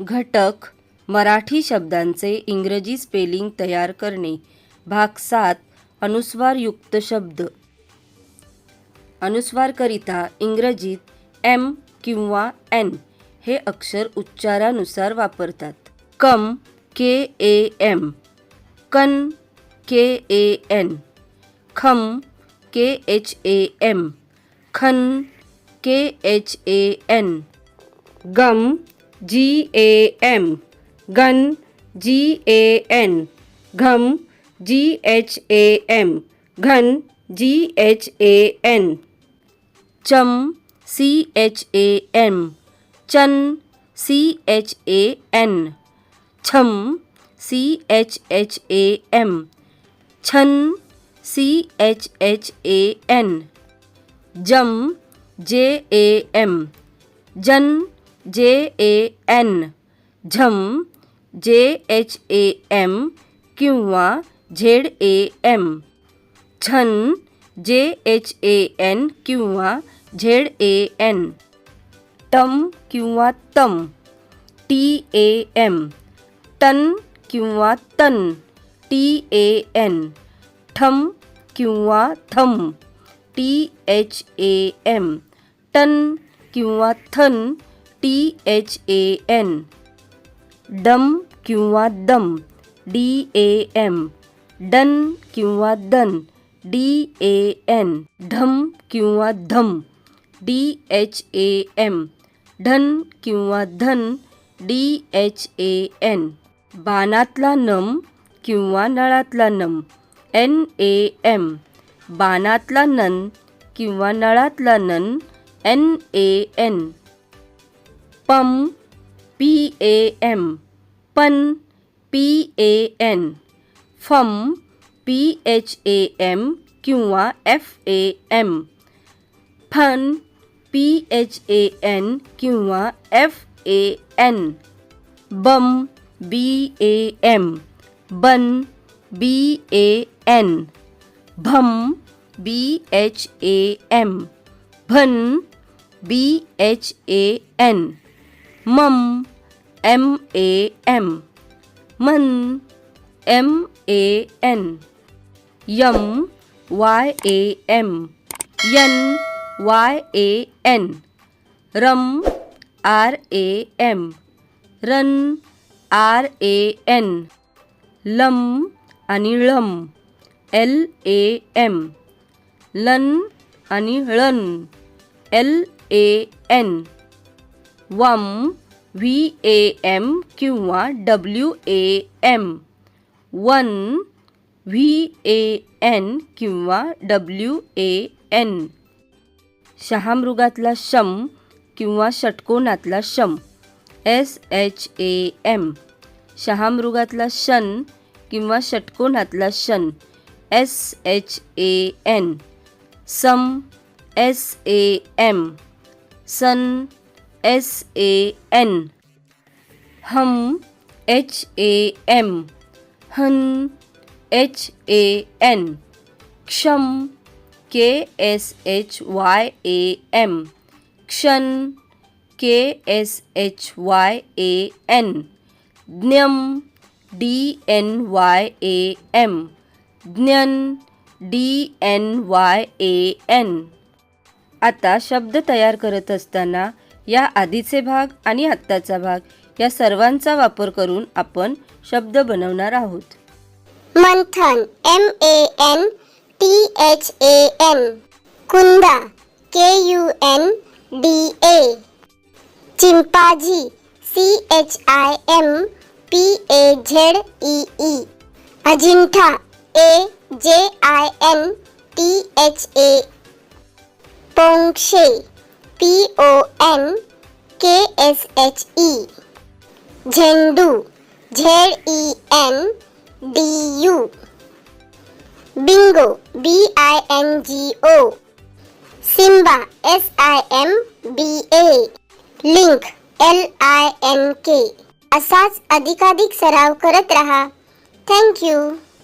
घटक मराठी शब्दांचे इंग्रजी स्पेलिंग तयार करणे. भाग सात अनुस्वारयुक्त शब्द. अनुस्वारकरिता इंग्रजीत एम किंवा एन हे अक्षर उच्चारानुसार वापरतात. कम के ए एम कन के ए एन खम के एच ए एम खन के एच ए एन गम जी ए एम गन जी ए एन घम जी एच ए एम घन जी एच ए एन चम सी एच ए एम चन सी एच ए एन छम C H H A M छन C H H A N जम J A M जन जे ए N झम जे एच ए एम किंवा झेड ए एम. छन जे एच ए एन किंवा झेड ए एन. टम किंवा तम टी ए एम. टन किंवा तन टी ए एन. ठम किंवा थम टी एच ए एम. टन किंवा थन टी एच ए एन डम किंवा दम. डी ए एम डन किंवा दन. डी ए एन ढम किंवा धम. डी एच ए एम ढन किंवा धन. डी एच ए एन बाणातला नम किंवा नळातला नम. एन ए एम बाणातला नन किंवा नळातला नन. एन ए एन पम पी ए एम पन पी ए एन फम पी एच ए एम किंवा एफ ए एम फन पी एच ए एन किंवा एफ ए एन बम बी ए एम बन बी ए एन भम बी एच ए एम भन बी एच ए एन मम M A M मन M A N यम वाय ए एम यन वाय ए एन रम आर ए एम रन आर ए एन लम आणि लम एल ए एम लन आणि ळन एल ए एन वम व्ही ए एम किंवा डब्ल्यू ए एम वन व्ही ए एन किंवा डब्ल्यू ए एन शहामृगातला शम किंवा षटकोनातला शम. एस एच ए एम शहामृगातला शन किंवा षटकोनातला शन. एस एच ए एन सम एस ए एम सन एस ए एन हम एच ए एम हन H A N क्षम K S H Y A M क्षण K S H Y A N ज्ञम D N Y A M ज्ञन D N Y A N आता शब्द तयार करत असताना या आधीचे भाग आणि आत्ताचा भाग या सर्वांचा वापर करून आपण शब्द बनवणार आहोत. मंथन M A N T H A N Kunda K U N D A chimpanzee C H I M P A Z E E Ajintha A J I N T H A Ponkshe P O N K S H E झेंडू Z E N D U bingo B I N G O Simba S I M B A link L I N K असाच अधिकाधिक सराव करत रहा thank you